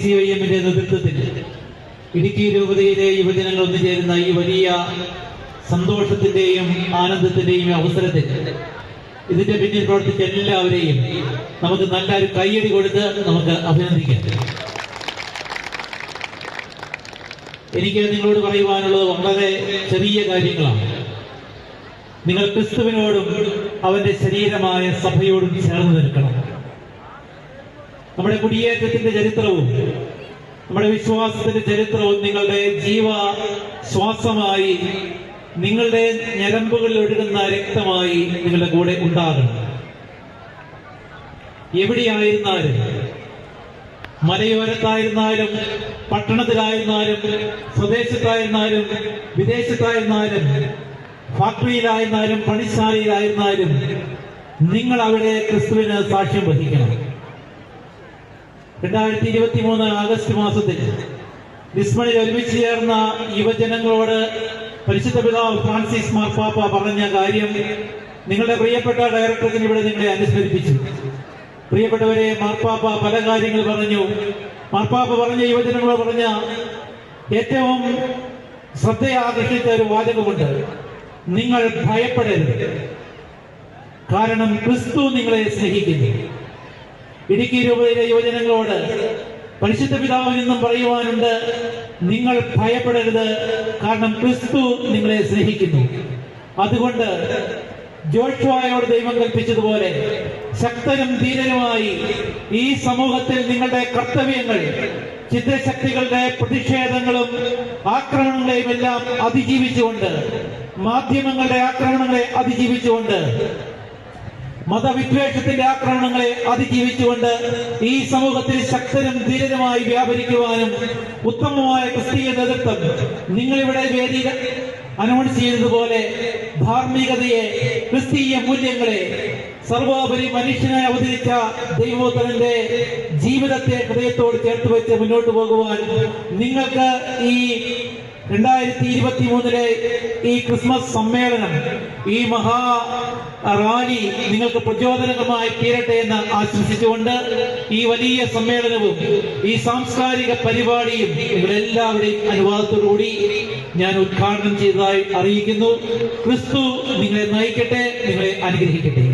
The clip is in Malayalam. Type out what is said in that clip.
സി ഐ എമ്മിന്റെ നേതൃത്വത്തിൽ ഇടുക്കി രൂപതയിലെ യുവജനങ്ങൾ ഒന്നുചേരുന്ന ഈ വലിയ സന്തോഷത്തിന്റെയും ആനന്ദത്തിന്റെയും അവസരത്തിൽ ഇതിന്റെ പിന്നിൽ പ്രവർത്തിച്ച എല്ലാവരെയും നമുക്ക് നല്ലൊരു കൈയടി കൊടുത്ത് നമുക്ക് അഭിനന്ദിക്കാം. എനിക്ക് നിങ്ങളോട് പറയുവാനുള്ളത് വളരെ ചെറിയ കാര്യങ്ങളാണ്. നിങ്ങൾ ക്രിസ്തുവിനോടും അവന്റെ ശരീരമായ സഭയോടും ചേർന്ന് നിൽക്കണം. നമ്മുടെ കുടിയേറ്റത്തിന്റെ ചരിത്രവും നമ്മുടെ വിശ്വാസത്തിന്റെ ചരിത്രവും നിങ്ങളുടെ ജീവ ശ്വാസമായി നിങ്ങളുടെ ഞരമ്പുകളിൽ ഒഴുകുന്ന രക്തമായി നിങ്ങളുടെ കൂടെ ഉണ്ടാകണം. എവിടെയായിരുന്നാലും മലയോരത്തായിരുന്നാലും പട്ടണത്തിലായിരുന്നാലും സ്വദേശത്തായിരുന്നാലും വിദേശത്തായിരുന്നാലും ഫാക്ടറിയിലായിരുന്നാലും പണിശാലയിലായിരുന്നാലും നിങ്ങൾ അവിടെ ക്രിസ്തുവിന് സാക്ഷ്യം വഹിക്കണം. രണ്ടായിരത്തി ഇരുപത്തി മൂന്ന് ആഗസ്റ്റ് മാസത്തിൽ ലിസ്മണിൽ ഒരുമിച്ച് ചേർന്ന യുവജനങ്ങളോട് പരിശുദ്ധ പിതാവ് ഫ്രാൻസിസ് മാർപ്പാപ്പ പറഞ്ഞ കാര്യം നിങ്ങളുടെ പ്രിയപ്പെട്ട ഡയറക്ടറിന് ഇവിടെ നിങ്ങളെ അനുസ്മരിപ്പിച്ചു. പ്രിയപ്പെട്ടവരെ മാർപ്പാപ്പ പല കാര്യങ്ങൾ പറഞ്ഞു. മാർപ്പാപ്പ പറഞ്ഞ യുവജനങ്ങളോട് പറഞ്ഞ ഏറ്റവും ശ്രദ്ധയെ ആകർഷിച്ച ഒരു വാചകമുണ്ട്. നിങ്ങൾ ഭയപ്പെടരുത്. കാരണം ക്രിസ്തു നിങ്ങളെ സ്നേഹിക്കുന്നു. ഇടുക്കി രൂപതയിലെ യുവജനങ്ങളോട് പരിശുദ്ധ പിതാവിൽ നിന്നും പറയുവാനുണ്ട് നിങ്ങൾ ഭയപ്പെടരുത് കാരണം ക്രിസ്തു നിങ്ങളെ സ്നേഹിക്കുന്നു. അതുകൊണ്ട് ജോഷ്വായോട് ദൈവം കൽപ്പിച്ചതുപോലെ ശക്തനും ധീരനുമായി ഈ സമൂഹത്തിൽ നിങ്ങളുടെ കർത്തവ്യങ്ങൾ ചിത്രശക്തികളുടെ പ്രതിഷേധങ്ങളും ആക്രമണങ്ങളെയും എല്ലാം അതിജീവിച്ചുകൊണ്ട് മാധ്യമങ്ങളുടെ ആക്രമണങ്ങളെ അതിജീവിച്ചുകൊണ്ട് മതവിദ്വേഷത്തിന്റെ ആക്രമണങ്ങളെ അതിജീവിച്ചുകൊണ്ട് ഈ സമൂഹത്തിൽ ശക്തരും ധീരനുമായി വ്യാപരിക്കുവാനും ഉത്തമമായ ക്രിസ്തീയ നേതൃത്വം നിങ്ങളിവിടെ വേദിയിൽ അനൗൺസ് ചെയ്തതുപോലെ ധാർമ്മികതയെ ക്രിസ്തീയ മൂല്യങ്ങളെ സർവോപരി മനുഷ്യനായി അവതരിച്ച ദൈവോത്തരന്റെ ജീവിതത്തെ ഹൃദയത്തോട് ചേർത്ത് വെച്ച് മുന്നോട്ട് പോകുവാൻ നിങ്ങൾക്ക് ഈ രണ്ടായിരത്തി ഇരുപത്തി മൂന്നിലെ ഈ ക്രിസ്മസ് സമ്മേളനം ഈ മഹാ റാലി നിങ്ങൾക്ക് പ്രചോദനകമായി തീരട്ടെ എന്ന് ആശംസിച്ചുകൊണ്ട് ഈ വലിയ സമ്മേളനവും ഈ സാംസ്കാരിക പരിപാടിയും നിങ്ങളെല്ലാവരുടെയും അനുവാദത്തോടുകൂടി ഞാൻ ഉദ്ഘാടനം ചെയ്തതായി അറിയിക്കുന്നു. ക്രിസ്തു നിങ്ങളെ നയിക്കട്ടെ നിങ്ങളെ അനുഗ്രഹിക്കട്ടെ.